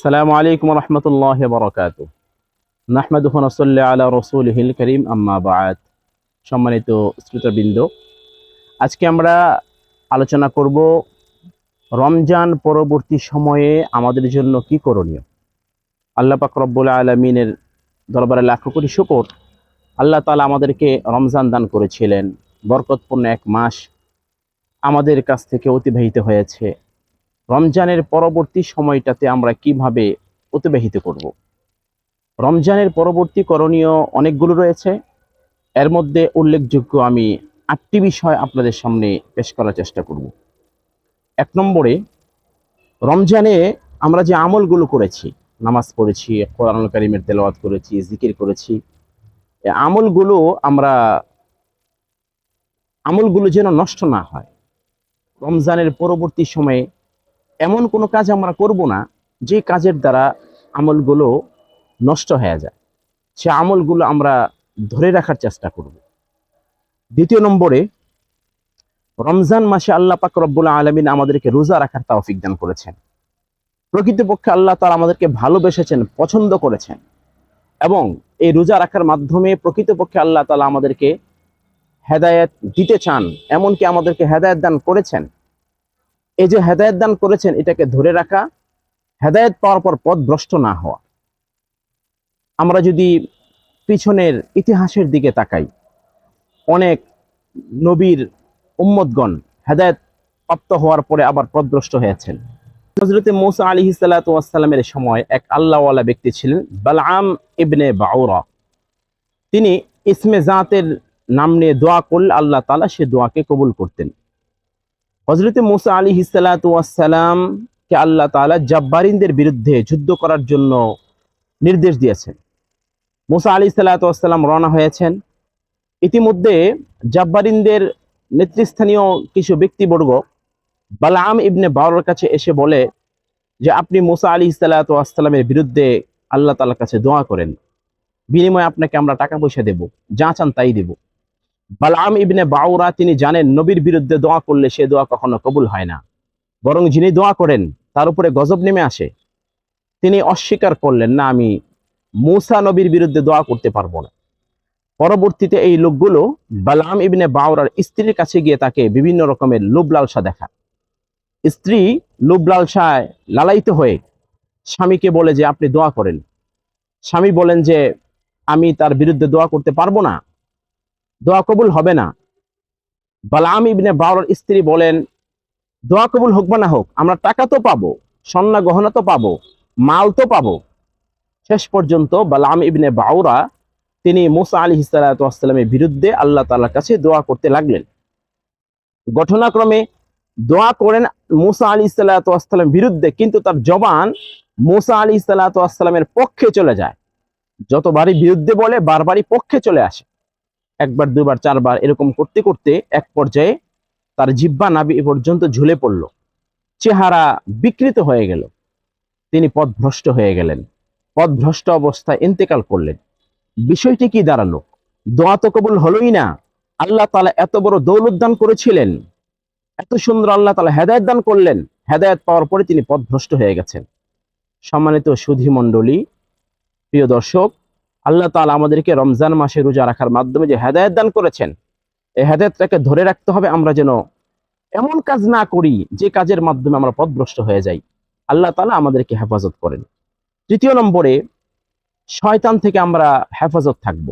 আসসালামু আলাইকুম রহমতুল্লাহ বরকাত নাহমাদুহ নসল্লা আলা রসুলহিল করিম, আম্মা বায়াত সম্মানিত শ্রোতবৃন্দ, আজকে আমরা আলোচনা করব রমজান পরবর্তী সময়ে আমাদের জন্য কি করণীয়? আল্লাহ পাক রব্বুল আলমিনের দরবারে লাখো কোটি শুকর। আল্লাহ তালা আমাদেরকে রমজান দান করেছিলেন, বরকতপূর্ণ এক মাস আমাদের কাছ থেকে অতিবাহিত হয়েছে। রমজানের পরবর্তী সময়টাতে আমরা কীভাবে অতিবাহিত করব। রমজানের পরবর্তী করণীয় অনেকগুলো রয়েছে। এর মধ্যে উল্লেখযোগ্য আমি আটটি বিষয় আপনাদের সামনে পেশ করার চেষ্টা করব। এক নম্বরে, রমজানে আমরা যে আমলগুলো করেছি, নামাজ পড়েছি, কোরআনুল কারিমের তেলাওয়াত করেছি, জিকির করেছি আমলগুলো আমরা, আমলগুলো যেন নষ্ট না হয়। রমজানের পরবর্তী সময়ে এমন কোনো কাজ আমরা করব না, যে কাজের দ্বারা আমলগুলো নষ্ট হয়ে যায়। সে আমলগুলো আমরা ধরে রাখার চেষ্টা করব। দ্বিতীয় নম্বরে, রমজান মাসে আল্লাহ পাক রব্বুল আলমিন আমাদেরকে রোজা রাখার তাওফিক দান করেছেন। প্রকৃতপক্ষে আল্লাহ তালা আমাদেরকে ভালোবেসেছেন, পছন্দ করেছেন এবং এই রোজা রাখার মাধ্যমে প্রকৃতপক্ষে আল্লাহ তালা আমাদেরকে হেদায়েত দিতে চান, এমনকি আমাদেরকে হেদায়েত দান করেছেন। এই যে হেদায়েত দান করেছেন, এটাকে ধরে রাখা, হেদায়েত পাওয়ার পর পথ ভ্রষ্ট না হওয়া। আমরা যদি পিছনের ইতিহাসের দিকে তাকাই, অনেক নবীর উম্মতগণ হেদায়েত প্রাপ্ত হওয়ার পরে আবার পথভ্রষ্ট হয়েছেন। হজরতে মৌসা আলী সাল্লামের সময় এক আল্লাহওয়ালা ব্যক্তি ছিলেন, বালআম ইবনে বাউরা। তিনি ইসমে জাতের নাম নিয়ে দোয়া করলে আল্লাহ তালা সে দোয়াকে কবুল করতেন। হজরতে মুসা আলী হিসালাতামকে আল্লাহ তালা জব্বারিনদের বিরুদ্ধে যুদ্ধ করার জন্য নির্দেশ দিয়েছেন। মুসা আলী সাল্লাতাম রওনা হয়েছেন। ইতিমধ্যে জব্বারিনদের নেতৃস্থানীয় কিছু ব্যক্তিবর্গ বালাম ইবনে বাউরের কাছে এসে বলে যে, আপনি মুসা আলী সাল্লাতামের বিরুদ্ধে আল্লাহ তালার কাছে দোয়া করেন। বিনিময়ে আপনাকে আমরা টাকা পয়সা দেব, যা চান তাই দেব। বালাম ইবনে বাউরা তিনি জানেন নবীর বিরুদ্ধে দোয়া করলে সে দোয়া কখনো কবুল হয় না। বরং যিনি দোয়া করেন, তার উপরে গজব নেমে আসে। তিনি অস্বীকার করলেন, না, আমি মূসা নবীর বিরুদ্ধে দোয়া করতে পারব না। পরবর্তীতে এই লোকগুলো বালাম ইবনে বাউরার স্ত্রীর কাছে গিয়ে তাকে বিভিন্ন রকমের লোভ লালসা দেখা স্ত্রী লোভ লালসায় লালায়িত হয়ে স্বামীকে বলে যে, আপনি দোয়া করেন। স্বামী বলেন যে, আমি তার বিরুদ্ধে দোয়া করতে পারব না। দোয়া কবুল হবে না। বালাম ইবনে বাউরার স্ত্রী বলেন, দোয়া কবুল হোক বা না হোক, আমরা টাকা তো পাবো, স্বর্ণা গহনা তো পাবো, মাল তো পাবো। শেষ পর্যন্ত বালাম ইবনে বাউরা তিনি মুসা আলী হিসালামের বিরুদ্ধে আল্লাহ তালার কাছে দোয়া করতে লাগলেন। ঘটনাক্রমে দোয়া করেন মুসা আলী সাল্লাতামের বিরুদ্ধে, কিন্তু তার জবান মুসা আলী সাল্লাতামের পক্ষে চলে যায়। যতবারই বিরুদ্ধে বলে, বারবারই পক্ষে চলে আসে। একবার দুবার চারবার এরকম করতে করতে এক পর্যায়ে তার জিব্বা নাবি এ পর্যন্ত ঝুলে পড়ল। চেহারা বিকৃত হয়ে গেল। তিনি পথভ্রষ্ট হয়ে গেলেন। পথভ্রষ্ট অবস্থায় ইন্তেকাল করলেন। বিষয়টি কি দাঁড়াল? দোয়া তো কবুল হলোই না। আল্লাহ তালা এত বড় দৌলত দান করেছিলেন। এত সুন্দর আল্লাহ তালা হেদায়ত দান করলেন। হেদায়ত পাওয়ার পরে তিনি পথভ্রষ্ট হয়ে গেছেন। সম্মানিত সুধী মণ্ডলী প্রিয় দর্শক আল্লাহ তালা আমাদেরকে রমজান মাসে রোজা রাখার মাধ্যমে যে হেদায়ত দান করেছেন, এই হেদায়তটাকে ধরে রাখতে হবে আমরা যেন এমন কাজ না করি যে কাজের মাধ্যমে আমরা পথভ্রষ্ট হয়ে যাই। আল্লাহ তালা আমাদেরকে হেফাজত করেন। তৃতীয় নম্বরে, শয়তান থেকে আমরা হেফাজত থাকব।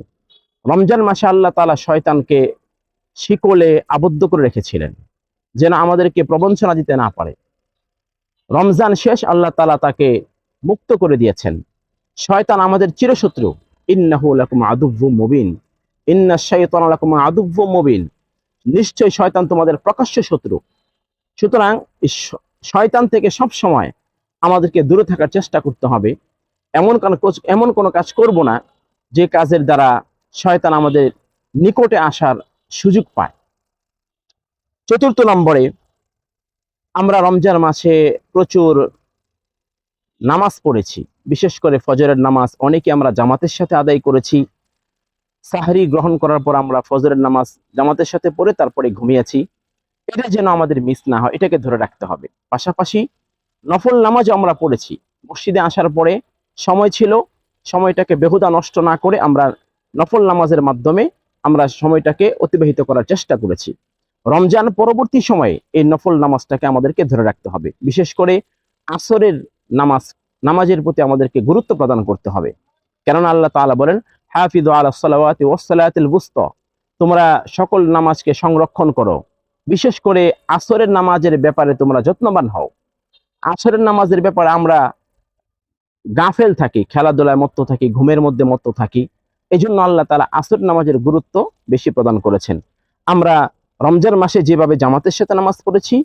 রমজান মাসে আল্লাহ তালা শয়তানকে শিকলে আবদ্ধ করে রেখেছিলেন, যেন আমাদেরকে প্রবঞ্চনা দিতে না পারে। রমজান শেষ আল্লাহ তালা তাকে মুক্ত করে দিয়েছেন। শয়তান আমাদের চিরশত্রু। ইন্নাহু নিশ্চয় শয়তান তোমাদের প্রকাশ্য শত্রু। সুতরাং শয়তান থেকে সব সময় আমাদেরকে দূরে থাকার চেষ্টা করতে হবে। এমন এমন কোনো কাজ করব না যে কাজের দ্বারা শয়তান আমাদের নিকটে আসার সুযোগ পায়। চতুর্থ নম্বরে আমরা রমজান মাসে প্রচুর নামাজ পড়েছি। বিশেষ করে ফজরের নামাজ, অনেকে আমরা জামাতের সাথে আদায় করেছি। সাহারি গ্রহণ করার পর আমরা ফজরের নামাজ জামাতের সাথে পড়ে তারপরে ঘুমিয়েছি। এটা যেন আমাদের মিস না হয়, এটাকে ধরে রাখতে হবে। পাশাপাশি নফল নামাজও আমরা পড়েছি। মসজিদে আসার পরে সময় ছিল, সময়টাকে বেহুদা নষ্ট না করে আমরা নফল নামাজের মাধ্যমে আমরা সময়টাকে অতিবাহিত করার চেষ্টা করেছি। রমজান পরবর্তী সময়ে এই নফল নামাজটাকে আমাদেরকে ধরে রাখতে হবে। বিশেষ করে আসরের নামাজ নামাজের প্রতি আমাদেরকে গুরুত্ব প্রদান করতে হবে। কেননা আল্লাহ তাআলা বলেন হাফিদ আলা ওয়াসসালাতিল বুস্তা। তোমরা সকল নামাজকে সংরক্ষণ করো। বিশেষ করে আসরের নামাজের ব্যাপারে তোমরা যত্নবান হও। আসরের নামাজের ব্যাপারে আমরা গাফেল থাকি, খেলাধুলায় মত্ত থাকি, ঘুমের মধ্যে মত্ত থাকি। এই জন্য আল্লাহ তালা আসর নামাজের গুরুত্ব বেশি প্রদান করেছেন। আমরা রমজান মাসে যেভাবে জামাতের সাথে নামাজ পড়েছি,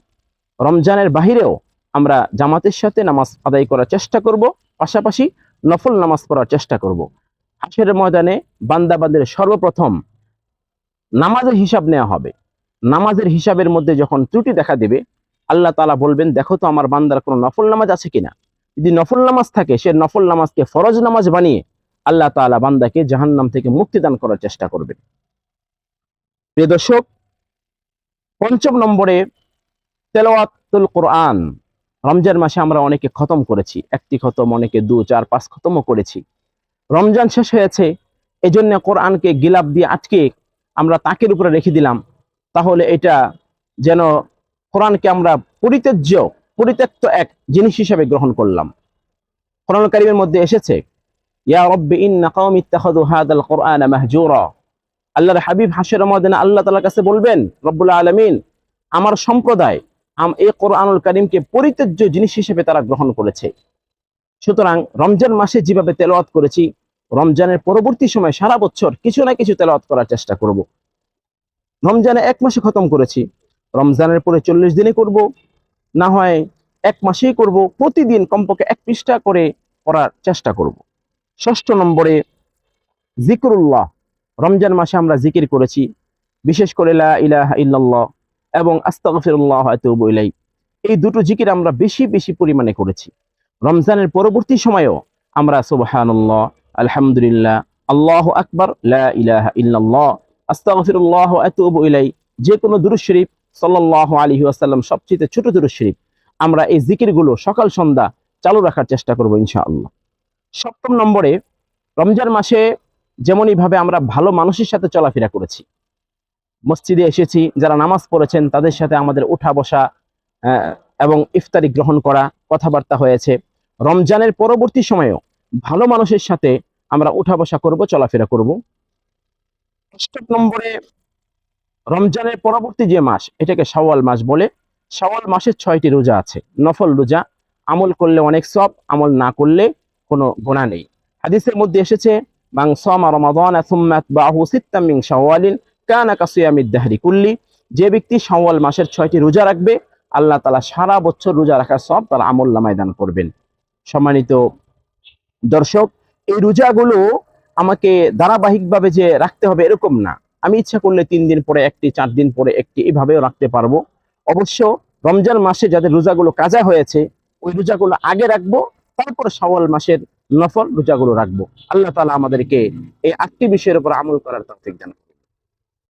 রমজানের বাহিরেও আমরা জামাতের সাথে নামাজ আদায় করার চেষ্টা করব, পাশাপাশি নফল নামাজ পড়ার চেষ্টা করব। হাসের ময়দানে বান্দাবাদের সর্বপ্রথম নামাজের হিসাব নেওয়া হবে। নামাজের হিসাবের মধ্যে যখন ত্রুটি দেখা দেবে, আল্লাহ তালা বলবেন, দেখো তো আমার বান্দার কোনো নফল নামাজ আছে কিনা? যদি নফল নামাজ থাকে, সে নফল নামাজকে ফরজ নামাজ বানিয়ে আল্লাহ তাআলা বান্দাকে জাহান্নাম থেকে মুক্তি দান করার চেষ্টা করবেন। প্রিয় দর্শক, পঞ্চম নম্বরে তেলাওয়াতুল কোরআন। রমজান মাসে আমরা অনেকে খতম করেছি। একটি খতম, অনেকে দু, চার, পাঁচ খতমও করেছি। রমজান শেষ হয়েছে, এজন্য কোরআনকে গিলাপ দিয়ে আটকে আমরা তাকের উপরে রেখে দিলাম। তাহলে এটা যেন কোরআনকে আমরা পরিত্যাজ্য, পরিত্যক্ত এক জিনিস হিসেবে গ্রহণ করলাম। কোরআন কারিমের মধ্যে এসেছে, ইয়া আল্লাহর হাবিব হাসের ময়দানে আল্লাহ তাআলার কাছে বলবেন, রব্বুল আলামিন, আমার সম্প্রদায় এই কোরআনুল কারিমকে পরিত্যাজ্য জিনিস হিসেবে তারা গ্রহণ করেছে। সুতরাং রমজান মাসে যেভাবে তেলাওয়াত করেছি, রমজানের পরবর্তী সময় সারা বছর কিছু না কিছু তেলাওয়াত করার চেষ্টা করব। রমজানে এক মাসে খতম করেছি, রমজানের পরে চল্লিশ দিনে করব, না হয় এক মাসেই করব, প্রতিদিন কমপক্ষে এক পৃষ্ঠা করে করার চেষ্টা করব। ষষ্ঠ নম্বরে, জিকরুল্লাহ। রমজান মাসে আমরা জিকির করেছি, বিশেষ করে লা ইলাহা ইল্লাল্লাহ। এবং আস্তাগফিরুল্লাহ আতুবু ইলাই এই দুটো জিকির আমরা বেশি বেশি পরিমাণে করেছি। রমজানের পরবর্তী সময়েও আমরা সুবহানাল্লাহ, আলহামদুলিল্লাহ, আল্লাহু আকবার, লা ইলাহা ইল্লাল্লাহ, আস্তাগফিরুল্লাহ আতুবু ইলাই যে কোনো দুরূদ শরীফ সাল্লাল্লাহু আলাইহি ওয়াসাল্লাম সবচেয়ে ছোট দুরূদ শরীফ, আমরা এই জিকিরগুলো সকাল সন্ধ্যা চালু রাখার চেষ্টা করব ইনশাআল্লাহ। সপ্তম নম্বরে রমজান মাসে যেমনই ভাবে আমরা ভালো মানুষের সাথে চলাফেরা করেছি মসজিদে এসেছি, যারা নামাজ পড়েছেন তাদের সাথে আমাদের উঠা বসা এবং ইফতারি গ্রহণ করা কথাবার্তা হয়েছে। রমজানের পরবর্তী সময়েও ভালো মানুষের সাথে আমরা উঠা বসা করব, চলাফেরা করব। অষ্টম নম্বরে, রমজানের পরবর্তী যে মাস, এটাকে শাওয়াল মাস বলে। শাওয়াল মাসের ছয়টি রোজা আছে। নফল রোজা, আমল করলে অনেক সব, আমল না করলে কোনো গোনা নেই। হাদিসের মধ্যে এসেছে, মান সামা রমাদান আতবাহু সিত্তাম শাওয়ালিন কানা কাসিয়ামিদ দাহরি কুল্লি। যে ব্যক্তি শাওয়াল মাসের ছয়টি রোজা রাখবে, আল্লাহ তাআলা সারা বছর রোজা রাখার সব তার আমল নামায় দান করবেন। সম্মানিত দর্শক, এই রোজাগুলো আমাকে ধারাবাহিকভাবে যে রাখতে হবে এরকম না। আমি ইচ্ছা করলে তিন দিন পরে একটি, চার দিন পরে একটি এভাবেও রাখতে পারব। অবশ্য রমজান মাসে যাদের রোজাগুলো কাজা হয়েছে, ওই রোজাগুলো আগে রাখব, তারপর শাওয়াল মাসের নফল রোজাগুলো রাখব। আল্লাহ তালা আমাদেরকে এই আটটি বিষয়ের উপর আমল করার দান করুন।